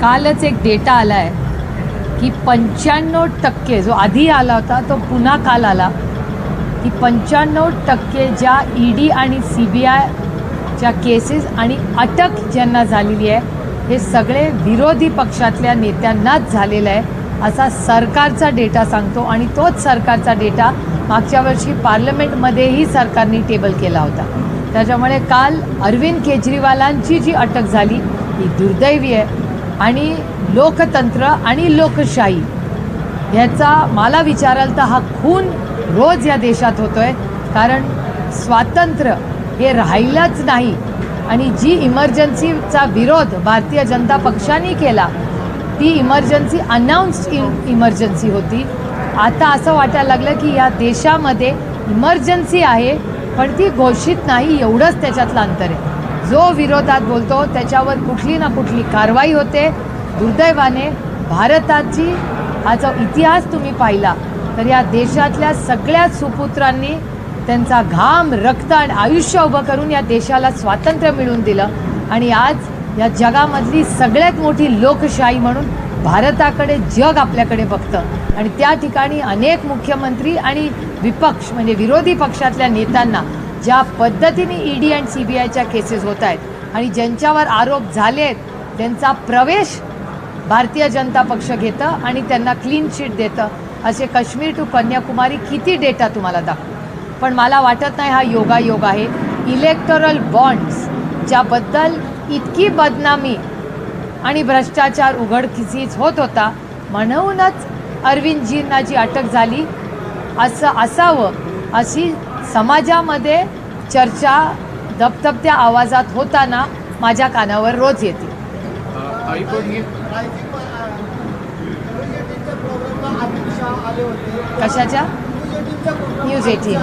कालच एक डेटा आला आहे की पंच्याण्णव टक्के जो आधी आला होता तो पुन्हा काल आला की पंच्याण्णव टक्के ज्या ई डी आणि सी बी आयच्या केसेस आणि अटक ज्यांना झालेली आहे हे सगळे विरोधी पक्षातल्या नेत्यांनाच झालेलं आहे असा सरकारचा डेटा सांगतो आणि तोच सरकारचा डेटा मागच्या वर्षी पार्लमेंटमध्येही सरकारने टेबल केला होता. त्याच्यामुळे काल अरविंद केजरीवालांची जी अटक झाली ही दुर्दैवी आहे. आणि लोकतंत्र आणि लोकशाही ह्याचा मला विचाराल तर हा खून रोज या देशात होतो आहे कारण स्वातंत्र्य हे राहिलंच नाही. आणि जी इमर्जन्सीचा विरोध भारतीय जनता पक्षाने केला ती इमर्जन्सी अनाऊन्स्ड इमर्जन्सी होती. आता असं वाटायला लागलं की या देशामध्ये इमर्जन्सी आहे पण ती घोषित नाही एवढंच त्याच्यातलं अंतर आहे. जो विरोधात बोलतो त्याच्यावर कुठली ना कुठली कारवाई होते. दुर्दैवाने भारताची हा जो इतिहास तुम्ही पाहिला तर या देशातल्या सगळ्या सुपुत्रांनी त्यांचा घाम रक्त आणि आयुष्य उभं करून या देशाला स्वातंत्र्य मिळवून दिलं. आणि आज या जगामधली सगळ्यात मोठी लोकशाही म्हणून भारताकडे जग आपल्याकडे बघतं. आणि त्या ठिकाणी अनेक मुख्यमंत्री आणि विपक्ष म्हणजे विरोधी पक्षातल्या नेत्यांना ज्या पद्धतीने E D and C B आयच्या केसेस होत आहेत आणि ज्यांच्यावर आरोप झाले आहेत त्यांचा प्रवेश भारतीय जनता पक्ष घेतं आणि त्यांना क्लीन शीट देतं असे काश्मीर टू कन्याकुमारी किती डेटा तुम्हाला दाखवू? पण मला वाटत नाही हा योगायोग आहे. इलेक्टोरल बॉन्ड्स ज्याबद्दल इतकी बदनामी आणि भ्रष्टाचार उघडकीस होत होता म्हणूनच अरविंदजींना जी अटक झाली असं असावं अशी समाजामध्ये चर्चा दबदबत्या आवाजात होताना माझ्या कानावर रोज येते. आई पण कशाच्या? न्यूज एटीन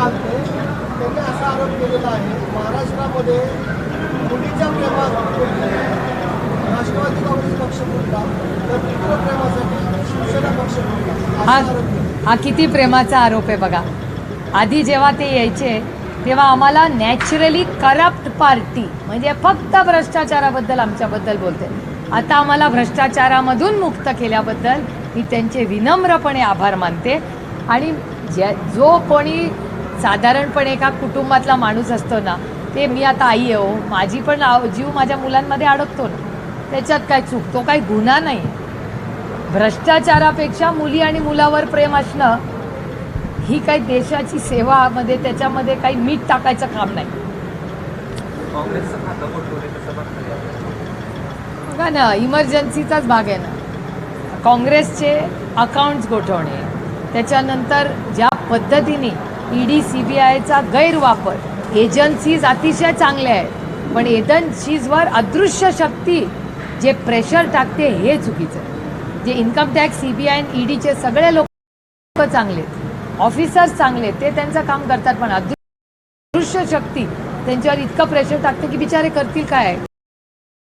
हा हा किती प्रेमाचा आरोप आहे बघा. आधी जेव्हा ते यायचे तेव्हा आम्हाला नॅचरली करप्ट पार्टी म्हणजे फक्त भ्रष्टाचाराबद्दल आमच्याबद्दल बोलते. आता आम्हाला भ्रष्टाचारामधून मुक्त केल्याबद्दल मी त्यांचे विनम्रपणे आभार मानते. आणि ज्या जो कोणी साधारणपणे एका कुटुंबातला माणूस असतो ना ते मी आता आई आहे हो माझी पण आव- जीव माझ्या मुलांमध्ये अडकतो ना. त्याच्यात काय चूक तो काही गुन्हा नाही. भ्रष्टाचारापेक्षा मुली आणि मुलावर प्रेम असणं ही काही देशाची सेवामध्ये त्याच्यामध्ये काही मीठ टाकायचं काम नाही. बघा ना इमर्जन्सीचाच भाग आहे ना. काँग्रेसचे अकाउंट्स गोठवणे त्याच्यानंतर ज्या पद्धतीने ई डी सी बी आयचा गैरवापर एजन्सीज अतिशय चांगल्या आहेत पण एजन्सीजवर अदृश्य शक्ती जे प्रेशर टाकते हे चुकीचं आहे. जे income tax C B I आणि ई डीचे सगळे लोक चांगले आहेत. ऑफिसर्स चांगले ते त्यांचं काम करतात पण अदृश्य शक्ती त्यांच्यावर इतकं प्रेशर टाकते की बिचारे करतील काय?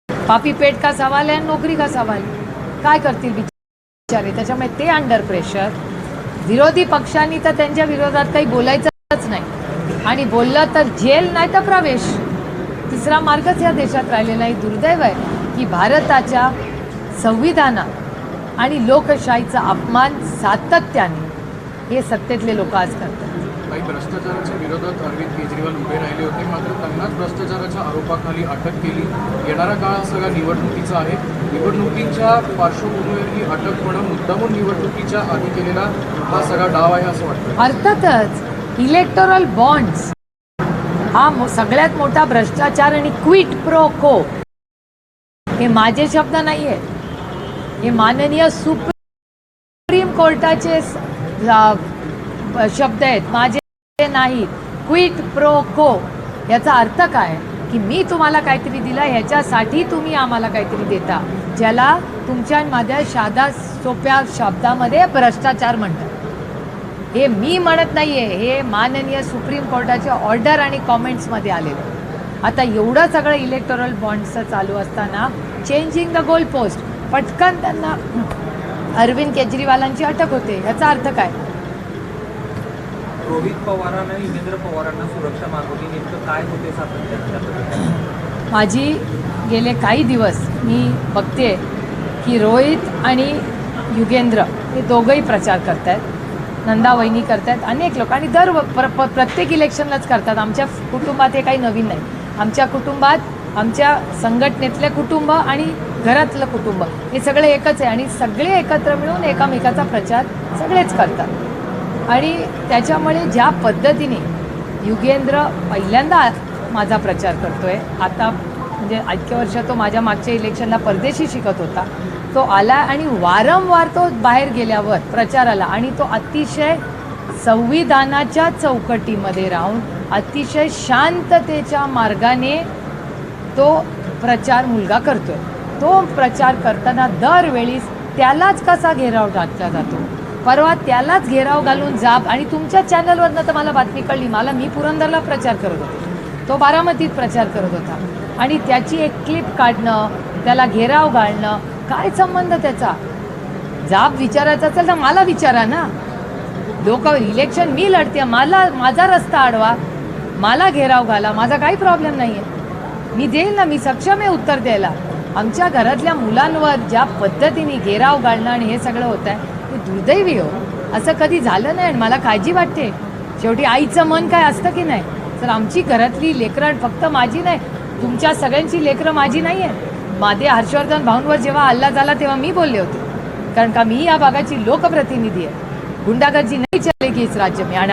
पापी पेट का सवाल आहे आणि नोकरी का सवाल? आहे? काय करतील बिचारे? त्याच्यामुळे ते अंडर प्रेशर विरोधी पक्षांनी तर त्यांच्या विरोधात काही बोलायचंच नाही. आणि बोललं तर जेल नाही तर प्रवेश. तिसरा मार्गच या देशात राहिलेला आहे. दुर्दैव आहे की भारताच्या संविधाना आणि लोकशाहीचा अपमान सातत्याने हे सत्तेतले लोक आज करतात. काही भ्रष्टाचाराच्या विरोधात अरविंद केजरीवाल उभे राहिले होते मात्र त्यांनाच भ्रष्टाचाराच्या आरोपाखाली अटक केली. येणारा काळ हा सगळा निवडणुकीचा आहे. निवडणुकीच्या पार्श्वभूमीवर ही अटक होणं मुद्दामून निवडणुकीच्या आधी केलेला हा सगळा डाव आहे असं वाटतं. अर्थातच इलेक्टोरल बॉन्ड्स हा सगळ्यात मोठा भ्रष्टाचार आणि क्विट प्रो को हे माझे शब्द नाही आहेत हे माननीय सुप्रीम कोर्टाचे शब्द आहेत. माझे नाहीत क्विट प्रो को याचा अर्थ काय? की मी तुम्हाला काहीतरी दिलं ह्याच्यासाठी तुम्ही आम्हाला काहीतरी देता ज्याला तुमच्या माझ्या साधा सोप्या शब्दामध्ये भ्रष्टाचार म्हणतात. हे मी म्हणत नाही आहे हे माननीय सुप्रीम कोर्टाचे ऑर्डर आणि कॉमेंट्समध्ये आलेलं आहे. आता एवढं सगळं इलेक्टोरल बॉन्डचं चालू असताना चेंजिंग द गोल पोस्ट पटकन त्यांना अरविंद केजरीवालांची अटक होते याचा अर्थ काय? रोहित पवारांना युगेंद्र पवारांना सुरक्षा मागवली नेमकं काय होते सातत्यानं माझी गेले काही दिवस मी बघते की रोहित आणि युगेंद्र हे दोघंही प्रचार करत आहेत नंदा वहिनी करत आहेत अनेक लोक आणि दर प्र प्रत्येक इलेक्शनलाच करतात. आमच्या कुटुंबात हे काही नवीन नाही. आमच्या कुटुंबात आमच्या संघटनेतलं कुटुंब आणि घरातलं कुटुंब. हे सगळे एकच आहे आणि सगळे एकत्र मिळून एकामेकाचा प्रचार सगळेच करतात. आणि त्याच्यामुळे ज्या पद्धतीने युगेंद्र पहिल्यांदा माझा प्रचार करतो आहे आता म्हणजे इतक्या वर्ष तो माझ्या मागच्या इलेक्शनला परदेशी शिकत होता. तो आला आणि वारंवार तो बाहेर गेल्यावर प्रचाराला आणि तो अतिशय संविधानाच्या चौकटीमध्ये राहून अतिशय शांततेच्या मार्गाने तो प्रचार मुलगा करतोय. तो प्रचार करताना दरवेळीस त्यालाच कसा घेराव घातला जातो? परवा त्यालाच घेराव घालून जाब आणि तुमच्या चॅनलवरनं तर मला बातमी कळली. मला मी पुरंदरला प्रचार करत होतो. तो बारामतीत प्रचार करत होता. आणि त्याची एक क्लिप काढणं त्याला घेराव घालणं काय संबंध त्याचा? जाब विचारायचा असेल तर मला विचारा ना. लोक इलेक्शन मी लढते. मला माझा रस्ता अडवा मला घेराव घाला. माझा काही प्रॉब्लेम नाही आहे मी देईल ना मी सक्षम आहे उत्तर द्यायला. आमच्या घरातल्या मुलांवर ज्या पद्धतीने घेराव घालणं आणि हे सगळं होत आहे ते दुर्दैवी हो. असं कधी झालं नाही आणि मला काळजी वाटते. शेवटी आईचं मन काय असतं की नाही? तर आमची घरातली लेकरं फक्त माझी नाही तुमच्या सगळ्यांची लेकरं माझी नाही आहे माझे हर्षवर्धन भाऊंवर जेव्हा हल्ला झाला तेव्हा मी बोलले होते. कारण का मी या भागाची लोकप्रतिनिधी आहे. गुंडागर्जी नाही चलेगी इस राज्य मी. आणि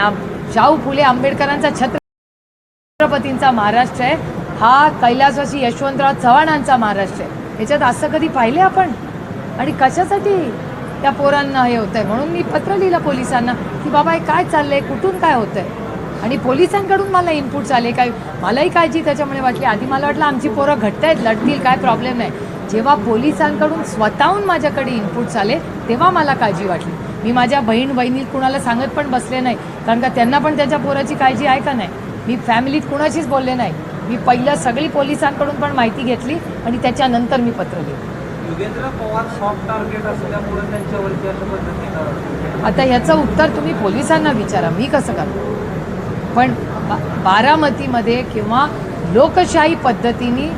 शाहू फुले आंबेडकरांचा छत्रपतींचा महाराष्ट्र आहे. हा कैलासवासी यशवंतराव चव्हाणांचा महाराष्ट्र आहे. याच्यात असं कधी पाहिले आपण? आणि कशासाठी त्या पोरांना हे होतंय? म्हणून मी पत्र लिहिलं पोलिसांना की बाबा हे काय चाललंय? कुठून काय होतंय? आणि पोलिसांकडून मला इनपुट्स आले. काय मलाही काळजी त्याच्यामुळे वाटली. आधी मला वाटलं आमची पोरं घट्ट आहेत लढतील काय प्रॉब्लेम नाही. जेव्हा पोलिसांकडून स्वतःहून माझ्याकडे इनपुट्स आले तेव्हा मला काळजी वाटली. मी माझ्या बहीण बहिणी कुणाला सांगत पण बसले नाही. कारण का त्यांना पण त्यांच्या पोराची काळजी आहे का नाही? मी फॅमिलीत कुणाशीच बोलले नाही. मी पहिलं सगळी पोलिसांकडून पण माहिती घेतली आणि त्याच्यानंतर मी पत्र लिहिलं. युगेंद्र पवार सॉफ्ट टार्गेट असल्यामुळे त्यांच्यावरती अशा पद्धतीनं आता ह्याचं उत्तर तुम्ही पोलिसांना विचारा मी कसं करतो पण बा बारामतीमध्ये किंवा लोकशाही पद्धतीने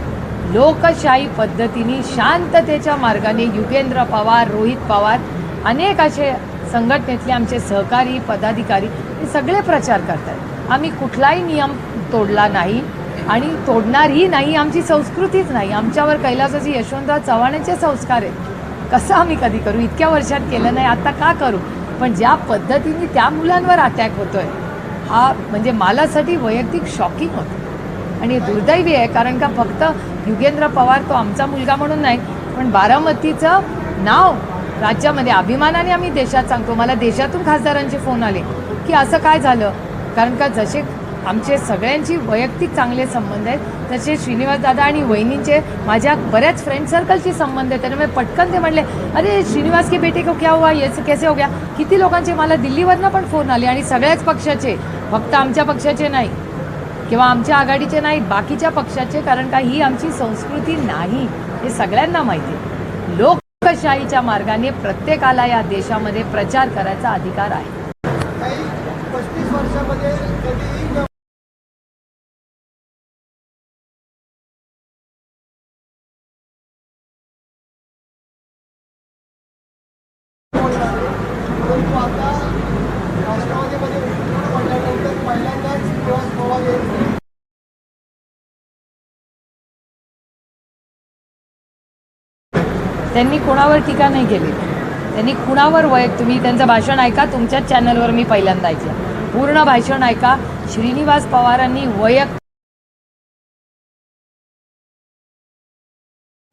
लोकशाही पद्धतीने शांततेच्या मार्गाने युगेंद्र पवार रोहित पवार अनेक असे संघटनेतले आमचे सहकारी पदाधिकारी हे सगळे प्रचार करतात आम्ही कुठलाही नियम तोडला नाही. आणि तोडणारही नाही आमची संस्कृतीच नाही. आमच्यावर कैलासाची यशवंतराव चव्हाणांचे संस्कार आहेत. कसं आम्ही कधी करू? इतक्या वर्षात केलं नाही आता का करू? पण ज्या पद्धतीने त्या मुलांवर अटॅक होतो आहे हा म्हणजे मालासाठी वैयक्तिक शॉकिंग होतं. आणि दुर्दैवी आहे कारण का फक्त युगेंद्र पवार तो आमचा मुलगा म्हणून नाही पण बारामतीचं नाव राज्यामध्ये अभिमानाने आम्ही देशात सांगतो. मला देशातून खासदारांचे फोन आले की असं काय झालं? कारण का जसे आमचे सगळ्यांची वैयक्तिक चांगले संबंध आहेत. तसे श्रीनिवास दादा आणि वहिनींचे माझ्या बऱ्याच फ्रेंड सर्कलशी संबंध आहेत. त्याच्यामुळे पटकन ते म्हणले अरे श्रीनिवास के बेटे को क्या हुआ? येस कैसे हो गया? किती लोकांचे मला दिल्लीवरनं पण फोन आले आणि सगळ्याच पक्षाचे फक्त आमच्या पक्षाचे नाही किंवा आमच्या आघाडीचे नाहीत बाकीच्या पक्षाचे कारण का ही आमची संस्कृती नाही हे सगळ्यांना माहिती आहे. लोकशाहीच्या मार्गाने प्रत्येकाला या देशामध्ये प्रचार करायचा अधिकार आहे काही पस्तीस वर्षामध्ये कधीही परंतु आता राष्ट्रवादीमध्ये उमेदवार पडल्यानंतर पहिल्यांदाच श्रीनिवास पवार यांनी त्यांनी कुणावर टीका नाही केली. त्यांनी कुणावर वय तुम्ही त्यांचं भाषण ऐका तुमच्याच चॅनलवर मी पहिल्यांदा ऐकलं. पूर्ण भाषण ऐका. श्रीनिवास पवारांनी वैयक्तिक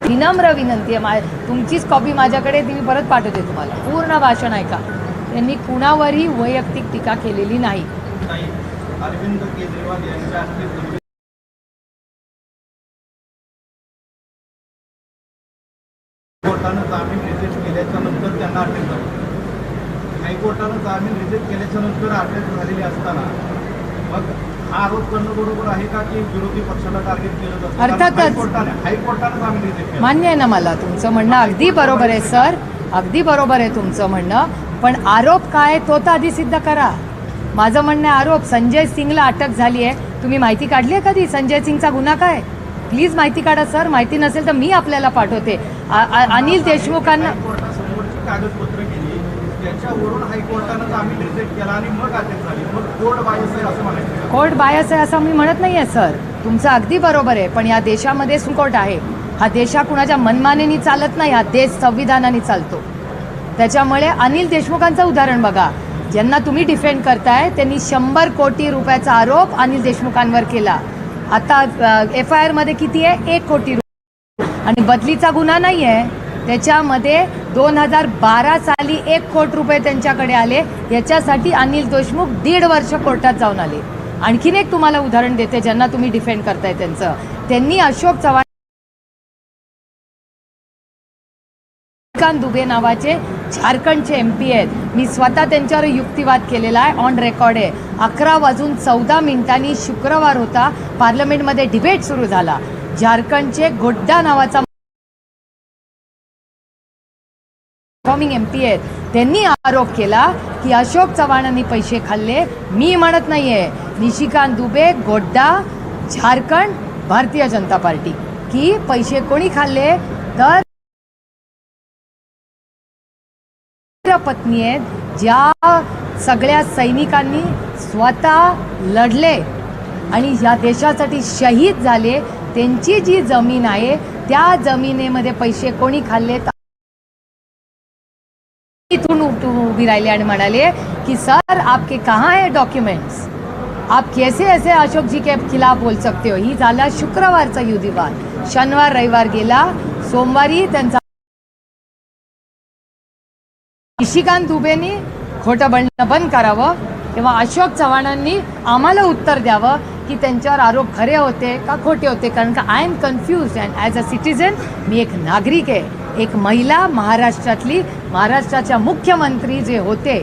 विनम्र विनंती आहे. मा तुमचीच कॉपी माझ्याकडे ती मी परत पाठवते तुम्हाला. पूर्ण भाषण ऐका. त्यांनी कुणावरही वैयक्तिक टीका केलेली नाही नाही अरविंद केजरीवाल यांच्या हस्ते गंभीर कोर्टानं जामीन रिजेक्ट केल्याच्यानंतर त्यांना अटक झाली हायकोर्टानं जामीन रिजेक्ट केल्याच्यानंतर अटक झालेली असताना. मग हा आरोप करणं बरोबर आहे का की विरोधी पक्षाला टार्गेट केलं जातं? अर्थातच. हायकोर्टाने हायकोर्टानं जामीन रिजेक्ट केला. मान्य आहे ना मला तुमचं म्हणणं अगदी बरोबर आहे सर. अगदी बरोबर आहे तुमचं म्हणणं. पण आरोप काय तो तर आधी सिद्ध करा. माझं म्हणणं आहे आरोप. संजय सिंगला अटक झाली आहे. तुम्ही माहिती काढली आहे कधी? संजय सिंगचा गुन्हा काय? प्लीज माहिती काढा सर. माहिती नसेल तर मी आपल्याला पाठवते. आ- आ- अनिल देशमुखांना हायकोर्टासमोरची कागदपत्र गेली. त्याच्यावरून हायकोर्टानं जामीन रिजेक्ट केला आणि मग अटक झाली. मग कोर्ट बायस आहे असं म्हणायचं. कोर्ट बायस आहे असं मी म्हणत नाही आहे सर. तुमचं अगदी बरोबर आहे पण या देशामध्ये सुकोट आहे. हा देशा कुणाच्या मनमानेनी चालत नाही हा देश संविधानाने चालतो. त्याच्यामुळे अनिल देशमुखांचं उदाहरण बघा. ज्यांना तुम्ही डिफेंड करताय त्यांनी शंभर कोटी रुपयाचा आरोप अनिल देशमुखांवर केला. आता एफ आय आरमध्ये किती आहे? एक कोटी रुपये आणि बदलीचा गुन्हा नाही आहे त्याच्यामध्ये दोन हजार बारा साली एक कोट रुपये त्यांच्याकडे आले. याच्यासाठी अनिल देशमुख दीड वर्ष कोर्टात जाऊन आले. आणखीन एक तुम्हाला उदाहरण देते ज्यांना तुम्ही डिफेंड करताय त्यांचं. त्यांनी अशोक चव्हाण दुबे नावाचे झारखंडचे एम पी आहेत. मी स्वतः त्यांच्यावर युक्तिवाद केलेला आहे ऑन रेकॉर्ड आहे. अकरा वाजून चौदा मिनिटांनी शुक्रवार होता पार्लमेंटमध्ये डिबेट सुरू झाला. झारखंडचे गोड्डा नावाचा परफॉर्मिंग एम पी आहेत. त्यांनी आरोप केला की अशोक चव्हाणांनी पैसे खाल्ले. मी म्हणत नाहीये. निशिकांत दुबे गोड्डा झारखंड भारतीय जनता पार्टी. की पैसे कोणी खाल्ले? तर पत्नी आहेत ज्या सगळ्या सैनिकांनी स्वतः लढले आणि या देशासाठी शहीद झाले. त्यांची जी जमीन आहे त्या जमिनीमध्ये पैसे कोणी खाल्लेत? इथून उभी राहिले आणि म्हणाले की सर आपके कहाँ है डॉक्युमेंट्स आप कैसे ऐसे अशोक जी के खिलाफ बोल सकते हो? ही झाला शुक्रवारचा युद्धवाद शनिवार रविवार गेला. सोमवारी त्यांचा निशिकांत दुबेनी खोटं बोलणं बंद करावं. तेव्हा अशोक चव्हाणांनी आम्हाला उत्तर द्यावं. की त्यांच्यावर आरोप खरे होते का खोटे होते? कारण का I am confuse and as a citizen मी एक नागरिक आहे. एक महिला महाराष्ट्रातली महाराष्ट्राच्या मुख्यमंत्री जे होते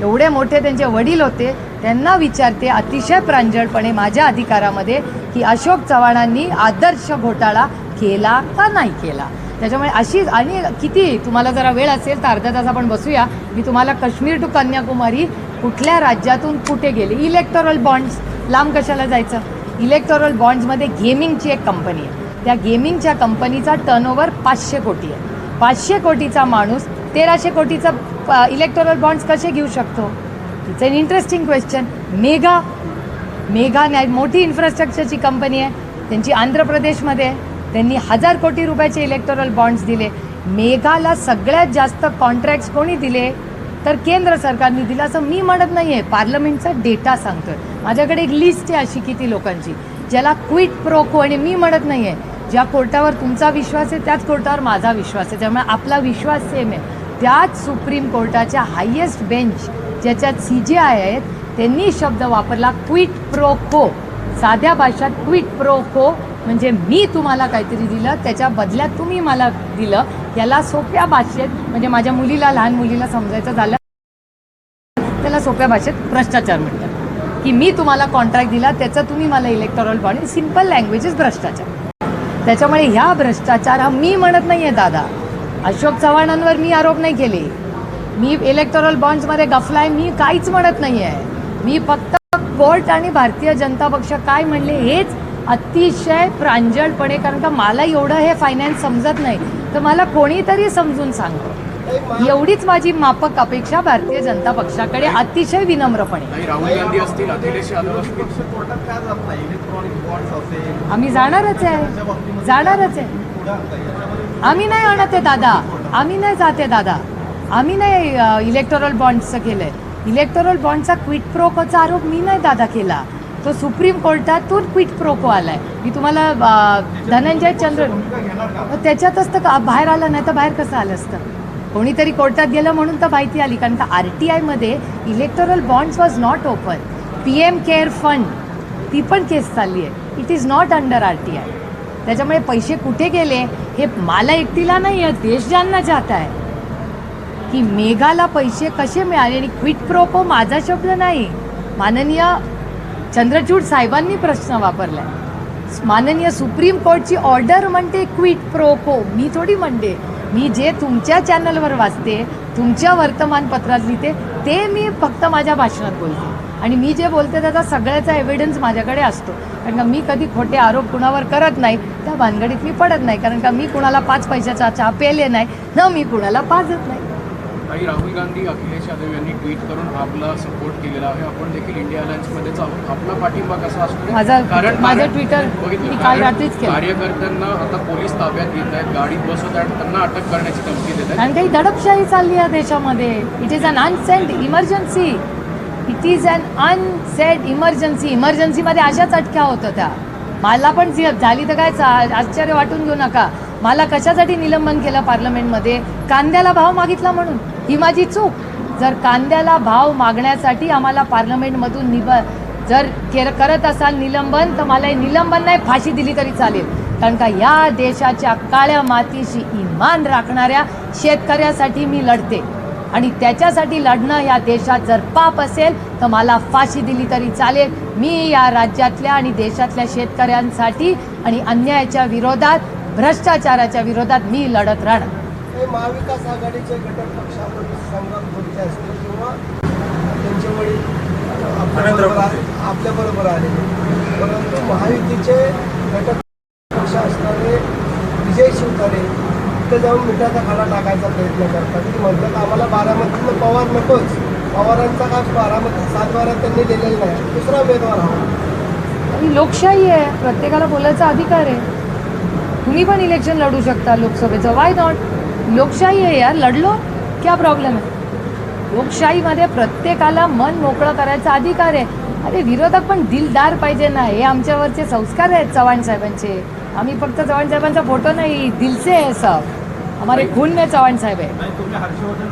एवढे मोठे त्यांचे वडील होते त्यांना विचारते अतिशय प्रांजळपणे माझ्या अधिकारामध्ये की अशोक चव्हाणांनी आदर्श घोटाळा केला का नाही केला? त्याच्यामुळे अशी आणि किती तुम्हाला जरा वेळ असेल तर अर्धा तास आपण बसूया. मी तुम्हाला काश्मीर टू कन्याकुमारी कुठल्या राज्यातून कुठे गेले? इलेक्टोरल बॉन्ड्स लांब कशाला जायचं? इलेक्टोरल बॉन्ड्समध्ये गेमिंगची एक कंपनी आहे. त्या गेमिंगच्या कंपनीचा टर्नओव्हर पाचशे कोटी आहे. पाचशे कोटीचा माणूस तेराशे कोटीचा इलेक्टोरल बॉन्ड्स कसे घेऊ शकतो? It's an interesting question mega mega नॅ मोठी इन्फ्रास्ट्रक्चरची कंपनी आहे. त्यांची आंध्र प्रदेशमध्ये आहे. त्यांनी हजार कोटी रुपयाचे इलेक्टोरल बॉन्ड्स दिले. मेघाला सगळ्यात जास्त कॉन्ट्रॅक्ट्स कोणी दिले? तर केंद्र सरकारने दिलं असं मी म्हणत नाही आहे पार्लमेंटचा डेटा सांगतोय. माझ्याकडे एक लिस्ट आहे अशी किती लोकांची ज्याला क्विट प्रोको आणि मी म्हणत नाही आहे ज्या कोर्टावर तुमचा विश्वास आहे त्याच कोर्टावर माझा विश्वास आहे. त्यामुळे आपला विश्वास सेम आहे. त्याच सुप्रीम कोर्टाच्या हायेस्ट बेंच ज्याच्यात सी जे आय आहेत त्यांनी शब्द वापरला क्विट प्रोको साध्या भाषात क्विट प्रोको म्हणजे मी तुम्हाला काहीतरी दिलं त्याच्या बदल्यात तुम्ही मला दिलं. याला सोप्या भाषेत म्हणजे माझ्या मुलीला लहान मुलीला समजायचं झालं त्याला सोप्या भाषेत भ्रष्टाचार म्हणतात. की मी तुम्हाला कॉन्ट्रॅक्ट दिला त्याचं तुम्ही मला electoral body simple language is भ्रष्टाचार. त्याच्यामुळे ह्या भ्रष्टाचार हा मी म्हणत नाही आहे दादा. अशोक चव्हाणांवर मी आरोप नाही केले. मी इलेक्टोरल बॉन्ड्समध्ये गफलाय मी काहीच म्हणत नाही आहे मी फक्त कोर्ट आणि भारतीय जनता पक्ष काय म्हणले हेच अतिशय प्रांजळपणे कारण का मला एवढं हे फायनान्स समजत नाही. तर मला कोणीतरी समजून सांगतो एवढीच माझी मापक अपेक्षा भारतीय जनता पक्षाकडे अतिशय विनम्रपणे. आम्ही जाणारच आहे. जाणारच आहे. आम्ही नाही आणत आहे दादा. आम्ही नाही जाते दादा. आम्ही नाही इलेक्टोरल बॉन्डचं केलंय. इलेक्टोरल बॉन्डचा क्विट प्रोकोचा आरोप मी नाही दादा केला. तो सुप्रीम कोर्टातून क्विट प्रोको आलाय. मी तुम्हाला धनंजय चंद्र त्याच्यातच तर का- बाहेर आलं नाही तर बाहेर कसं आलं असतं? कोणीतरी कोर्टात गेलं म्हणून तर माहिती आली. कारण का आर टी आयमध्ये electoral bonds was not open P M care fund ती पण केस चालली आहे. It is not under R T I त्याच्यामुळे पैसे कुठे गेले? हे मला एकटीला नाही आहे देश ज्यांना जात आहे. की मेघाला पैसे कसे मिळाले? आणि क्विट प्रोको माझा शब्द नाही. माननीय चंद्रचूड साहेबांनी प्रश्न वापरलाय. माननीय सुप्रीम कोर्टची ऑर्डर म्हणते क्विट प्रोको मी थोडी म्हणते मी जे तुमच्या चॅनलवर वाचते तुमच्या वर्तमानपत्रात लिहिते ते मी फक्त माझ्या भाषणात बोलते. आणि मी जे बोलते त्याचा सगळ्याचा एव्हिडन्स माझ्याकडे असतो. कारण का मी कधी खोटे आरोप कुणावर करत नाही त्या भानगडीत मी पडत नाही. कारण का मी कुणाला पाच पैशाचा चहा पेले नाही न मी कुणाला पाजत नाही. काही राहुल गांधी अखिलेश यादव यांनी ट्विट करून आपला सपोर्ट केलेला आहे. आपण देखील इंडिया अलायन्समध्येच आहोत आपला पाठिंबा कसा असतो कारण माझं ट्विटर काल रात्रीच. कार्यकर्त्यांना आता पोलीस ताब्यात घेत आहेत गाडीत बसवत आहेत त्यांना अटक करण्याची धमकी देत आहेत. कारण काही दडपशाही चालली आहे देशामध्ये. It is an unsaid emergency it is an unsaid emergency इमर्जन्सीमध्ये अशाच अटक्या होत होत्या. मला पण झाली तर काय आश्चर्य वाटून घेऊ नका. मला कशासाठी निलंबन केलं पार्लमेंटमध्ये? कांद्याला भाव मागितला म्हणून. ही माझी चूक. जर कांद्याला भाव मागण्यासाठी आम्हाला पार्लमेंटमधून निब जर केर करत असाल निलंबन तर मला हे निलंबन नाही फाशी दिली तरी चालेल. कारण का या देशाच्या काळ्या मातीशी इमान राखणाऱ्या शेतकऱ्यासाठी मी लढते. आणि त्याच्यासाठी लढणं या देशात जर पाप असेल तर मला फाशी दिली तरी चालेल. मी या राज्यातल्या आणि देशातल्या शेतकऱ्यांसाठी आणि अन्यायाच्या विरोधात भ्रष्टाचाराच्या विरोधात मी लढत राहणार. हे महाविकास आघाडीचे घटक पक्षामध्ये संघात बोलते असतील किंवा त्यांचे वडील आपल्याबरोबर आले परंतु महायुतीचे घटक पक्ष असणारे विजय शिवतारे तिथे जाऊन मिठाचा खाडा टाकायचा प्रयत्न करतात. की म्हणतात आम्हाला बारामतीतनं पवार नकोच. पवारांचा काय बारामती सात बारा त्यांनी दिलेला नाही. दुसरा उमेदवार हवा. आणि लोकशाही आहे. प्रत्येकाला बोलायचा अधिकार आहे. तुम्ही पण इलेक्शन लढू शकता लोकसभेचं. वाय नॉट लोकशाही आहे यार. लढलो? क्या प्रॉब्लेम आहे? लोकशाहीमध्ये प्रत्येकाला मन मोकळं करायचा अधिकार आहे. अरे विरोधक पण दिलदार पाहिजे ना. हे आमच्यावरचे संस्कार आहेत चव्हाण साहेबांचे. आम्ही फक्त चव्हाण साहेबांचा फोटो नाही. दिलसे आहे सब. हमारे खून में चव्हाण साहेब. आहे हर्षवर्धन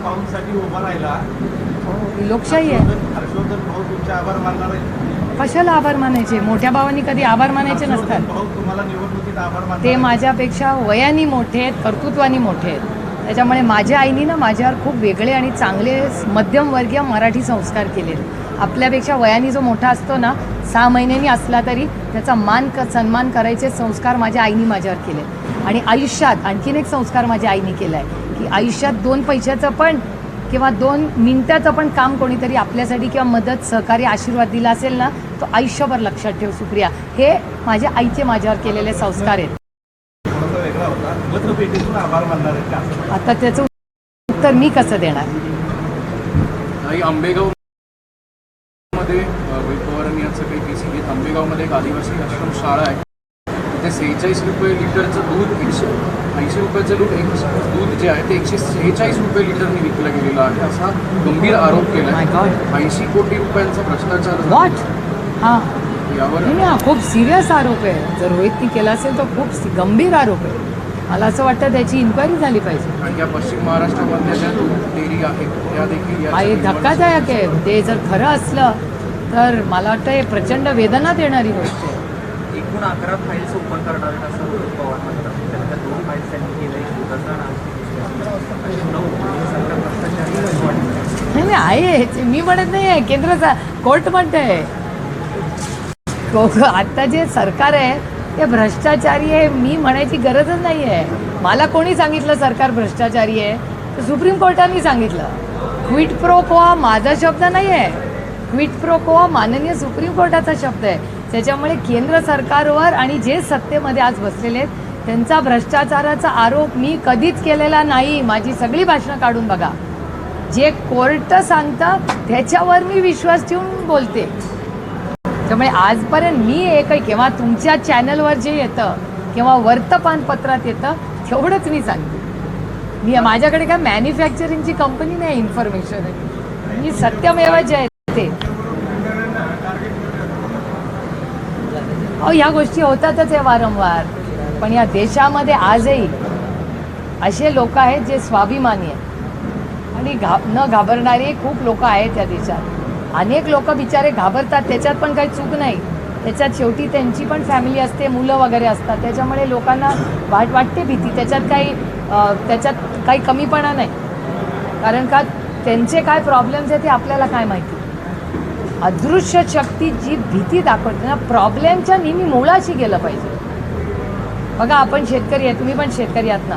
हो, लोकशाही आहे. हर्षवर्धन हर्षवर्धन भाऊ तुमचे आभार मानणार आहे. कशाला आभार मानायचे? मोठ्या भावांनी कधी आभार मानायचे नसतात. ते. माझ्यापेक्षा वयाने मोठे आहेत कर्तृत्वानी मोठे आहेत. त्याच्यामुळे माझ्या आईनी ना माझ्यावर खूप वेगळे आणि चांगले मध्यमवर्गीय मराठी संस्कार केले आपल्यापेक्षा वयाने जो मोठा असतो ना सहा महिन्यांनी असला तरी त्याचा मान क सन्मान करायचे संस्कार माझ्या आईनी माझ्यावर केले. आणि आयुष्यात आणखीन एक संस्कार माझ्या आईनी केला आहे की आयुष्यात दोन पैशाचं पण किंवा दोन मिनटाचं पण काम कोणीतरी आपल्यासाठी किंवा मदत सहकार्य आशीर्वाद दिला असेल ना तो आयुष्यभर लक्षात ठेव सुप्रिया. हे माझ्या आईचे माझ्यावर केलेले संस्कार आहेत. आता त्याचं उत्तर मी कसं देणार? आंबेगावमध्ये आंबेगावमध्ये एक आदिवासी आश्रम शाळा आहे. तिथे सेहेचाळीस रुपये लिटरचं दूध एकशे ऐंशी रुपयाचं दूध एक दूध जे आहे ते एकशे सेहेचाळीस रुपये लिटरने विकलं गेलेलं आहे. असा गंभीर आरोप केला God. ऐंशी कोटी रुपयांचा भ्रष्टाचार हां. यावर हा खूप सिरियस आरोप आहे. जर रोहितनी केला असेल तर खूप गंभीर आरोप आहे. मला असं वाटतं त्याची इन्क्वायरी झाली पाहिजे. आणि या पश्चिम महाराष्ट्रामधल्या ज्या दूध डेअरी आहेत त्या देखील धक्कादायक आहे. ते जर खरं असलं तर मला वाटतं हे प्रचंड वेदना देणारी गोष्ट आहे. एकूण अकरा फाईल्स ओपन करणार आहेत असं रोहित पवार म्हणतात. त्या दोन फाईल्स त्यांनी केलं एक दुधाचा असे नऊ सगळ्या भ्रष्टाचारी नाही नाही आहे मी म्हणत नाही आहे. केंद्र कोर्ट म्हणतंय. को- आता जे सरकार आहे ते भ्रष्टाचारी आहे मी म्हणायची गरजच नाही आहे. मला कोणी सांगितलं सरकार भ्रष्टाचारी आहे? तर सुप्रीम कोर्टाने सांगितलं. क्विट प्रो को माझा शब्द नाही आहे क्विट प्रो को माननीय सुप्रीम कोर्टाचा शब्द आहे. त्याच्यामुळे केंद्र सरकारवर आणि जे सत्तेमध्ये आज बसलेले आहेत त्यांचा भ्रष्टाचाराचा आरोप मी कधीच केलेला नाही. माझी सगळी भाषणं काढून बघा. जे कोर्ट सांगतं त्याच्यावर मी विश्वास ठेवून बोलते. त्यामुळे आजपर्यंत मी एकही किंवा तुमच्या चॅनलवर जे येतं किंवा वर्तमानपत्रात येतं तेवढंच मी सांगते. मी माझ्याकडे काय मॅन्युफॅक्चरिंगची कंपनी नाही इन्फॉर्मेशन आहे. मी सत्यमेव जय आहे ते अहो ह्या गोष्टी होतातच आहे वारंवार. पण या देशामध्ये आजही असे लोक आहेत जे स्वाभिमानी आहेत. आणि घा न घाबरणारे खूप लोक आहेत या देशात. अनेक लोक बिचारे घाबरतात त्याच्यात पण काही चूक नाही. त्याच्यात शेवटी त्यांची पण फॅमिली असते मुलं वगैरे असतात. त्याच्यामुळे लोकांना वाट वाटते भीती. त्याच्यात काही त्याच्यात काही कमीपणा नाही. कारण का त्यांचे काय प्रॉब्लेम्स आहेत ते आपल्याला काय माहिती? अदृश्य शक्ती जी भीती दाखवते ना प्रॉब्लेमच्या नेहमी मुळाशी गेलं पाहिजे. बघा आपण शेतकरी आहे तुम्ही पण शेतकरी आहात ना.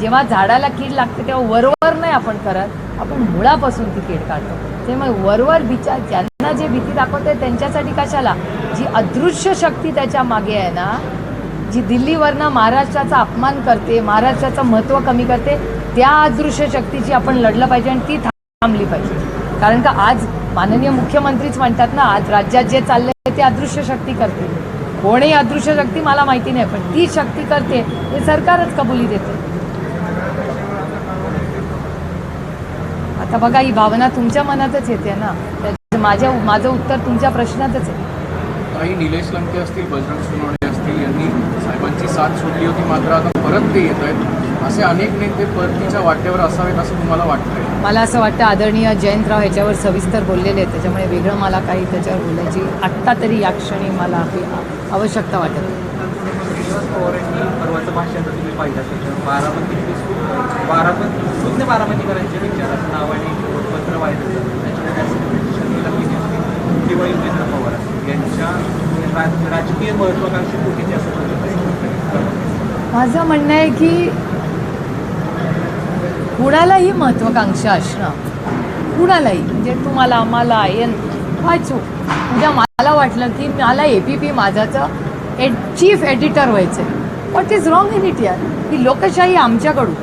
जेव्हा झाडाला कीड लागते तेव्हा वरवर नाही आपण करत. आपण मुळापासून ती कीड काढतो. त्यामुळे वरवर बिचार ज्यांना जे भीती दाखवते त्यांच्यासाठी कशाला? जी अदृश्य शक्ती त्याच्यामागे आहे ना जी दिल्लीवरनं महाराष्ट्राचा अपमान करते महाराष्ट्राचं महत्त्व कमी करते त्या अदृश्य शक्तीची आपण लढलं पाहिजे आणि ती थांबली पाहिजे. कारण का आज माननीय मुख्यमंत्रीच म्हणतात ना आज राज्यात जे चाललंय ते अदृश्य शक्ती करते. कोणी अदृश्य शक्ती मला माहिती नाही पण ती शक्ती करते हे सरकारच कबुली देते. आता बघा ही भावना तुमच्या मनातच येते ना. माझ्या माझं उत्तर तुमच्या प्रश्नातच आहे. काही निलेश लंके असतील बजरंग सोनवणे असतील यांनी साहेबांची साथ सोडली होती मात्र आता परत ते येत आहेत. असे अनेक नेते परतीच्या वाटेवर असावेत असं तुम्हाला वाटतंय? मला असं वाटतं आदरणीय जयंतराव ह्याच्यावर सविस्तर बोललेले आहेत. त्याच्यामुळे वेगळं मला काही त्याच्यावर बोलायची आत्ता तरी या क्षणी मला आपली आवश्यकता वाटत. परवाचं भाषण तुम्ही पाहिलं असेल. तर बारामती बारामती शून्य बारामतीकरांचे विचार असं नावाने पत्र त्याच्यामध्ये किंवा युगेंद्र पवार यांच्या राजकीय महत्वाकांक्षी असं माझं म्हणणं आहे की कुणालाही महत्त्वाकांक्षा असणं कुणालाही म्हणजे तुम्हाला आम्हाला आय एन वाचू उद्या मला वाटलं की मला ए पी पी माझाचं एड चीफ एडिटर व्हायचं आहे what is wrong in it यार? ही लोकशाही आमच्याकडून.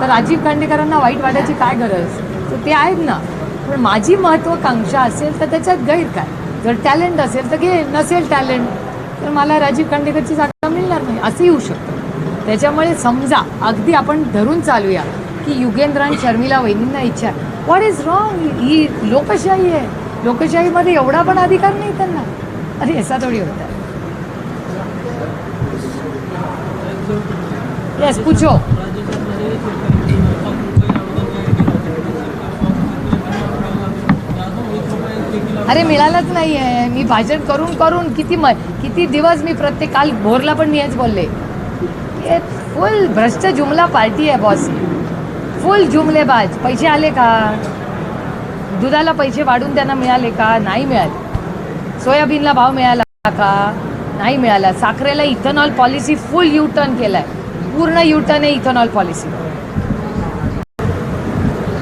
तर राजीव खांडेकरांना वाईट वाटायची काय गरज? तर ते आहेत ना. पण माझी महत्त्वाकांक्षा असेल तर त्याच्यात गैर काय? जर टॅलेंट असेल तर घे नसेल टॅलेंट तर मला राजीव खांडेकरची जागा मिळणार नाही. असं येऊ शकतं. त्याच्यामुळे समजा अगदी आपण धरून चालूया. की युगेंद्र आणि शर्मिला वहिनींना इच्छा व्हॉट इज रॉंग ही लोकशाही आहे. लोकशाहीमध्ये एवढा पण अधिकार नाही त्यांना. अरे असा थोडी होता येस पूछो. अरे मिळालंच नाही आहे मी भाषण करून करून किती म किती दिवस मी प्रत्येक काल भोरला पण मी हेच बोलले. फुल भ्रष्ट जुमला पार्टी आहे बॉस फुल जुमलेबाज. पैसे आले का? दुधाला पैसे वाढून त्यांना मिळाले का? नाही मिळाले. सोयाबीनला भाव मिळाला का? नाही मिळाला. साखरेला ethanol policy full U turn केलाय. पूर्ण यू टर्न आहे इथेनॉल पॉलिसी.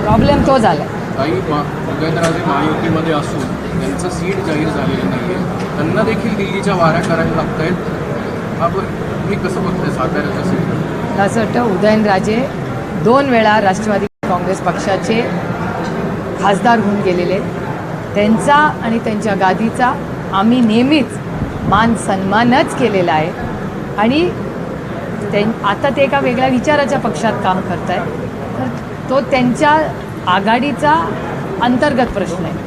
प्रॉब्लेम तो झाला काही मा- उदयनराजे महायुतीमध्ये असून त्यांचं सीट जाहीर झालेलं नाही आहे त्यांना देखील दिल्लीच्या वाऱ्या करायला लागत आहेत आपण कसं बघताय साताऱ्याचं सीट असं वाटतं उदयनराजे दोन वेळा राष्ट्रवादी काँग्रेस पक्षाचे खासदार होऊन गेलेले. त्यांचा आणि त्यांच्या गादीचा आम्ही नेहमीच मान सन्मानच केलेला आहे. आणि त्यां आता ते एका वेगळ्या विचाराच्या पक्षात काम करत आहे तर तो त्यांच्या आघाडीचा अंतर्गत प्रश्न आहे.